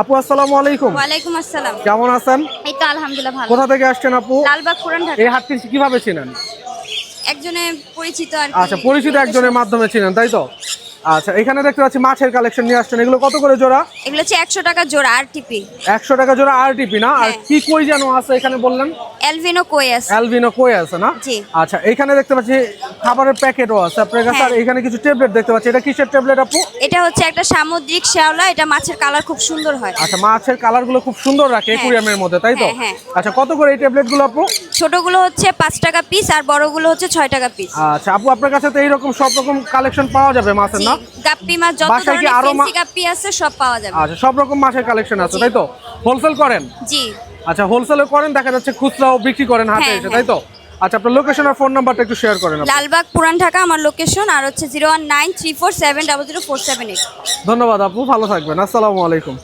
আপু আসসালামু আলাইকুম। ওয়ালাইকুম আসসালাম। কেমন আছেন? এই তো আলহামদুলিল্লাহ ভালো। কোথা থেকে আসছেন আপু? লালবাগ পুরান ঢাকা এই হাটটি কীভাবে চিনেন? একজনে পরিচিত আর আচ্ছা পরিচিত একজনের মাধ্যমে চিনেন তাই তো? আচ্ছা এখানে দেখতে পাচ্ছি মাছের কালেকশন নিয়ে আসছেন। এগুলো কত করে জোড়া? এগুলো হচ্ছে একশো টাকা জোড়া আর টিপি একশো টাকা জোড়া আর টিপি না? আর হ্যাঁ। কি কই যেন আছে এখানে বললেন? এলভিনো কই আছে। অ্যালবিনো কই আছে না? জি। আচ্ছা এখানে দেখতে পাচ্ছি খাবারের প্যাকেটও আছে। আপনার কাছে আর হ্যাঁ। এখানে কিছু ট্যাবলেট দেখতে পাচ্ছি। এটা কিসের ট্যাবলেট আপু? এটা হচ্ছে একটা সামুদ্রিক শ্যাওলা। এটা মাছের কালার খুব সুন্দর হয়। আচ্ছা মাছের কালারগুলো খুব সুন্দর রাখে হ্যাঁ। মধ্যে তাই তো। আচ্ছা কত করে এই ট্যাবলেটগুলো আপু? ছোটগুলো হচ্ছে পাঁচ টাকা পিস আর বড়গুলো হচ্ছে ছয় টাকা পিস আচ্ছা আপু আপনার কাছে তো এইরকম সব রকম কালেকশন পাওয়া যাবে মাছের না? গাপ্পি মাছ যত ধরনের ফেন্সি গাপ্পি আছে সব পাওয়া যাবে। আচ্ছা সব রকম মাছের কালেকশন আছে তাই তো? হোলসেল করেন? জি। আচ্ছা হোলসেলে করেন দেখা যাচ্ছে খুচরাও বিক্রি করেন হাতে হ্যাঁ, এসে হ্যাঁ। তাই তো? আচ্ছা আপনার লোকেশন আর ফোন নাম্বারটা একটু শেয়ার করেন। লালবাগ পুরান ঢাকা আমার লোকেশন আর হচ্ছে zero one nine three four seven double zero four seven eight ধন্যবাদ আপু ভালো থাকবেন আসসালামু আলাইকুম।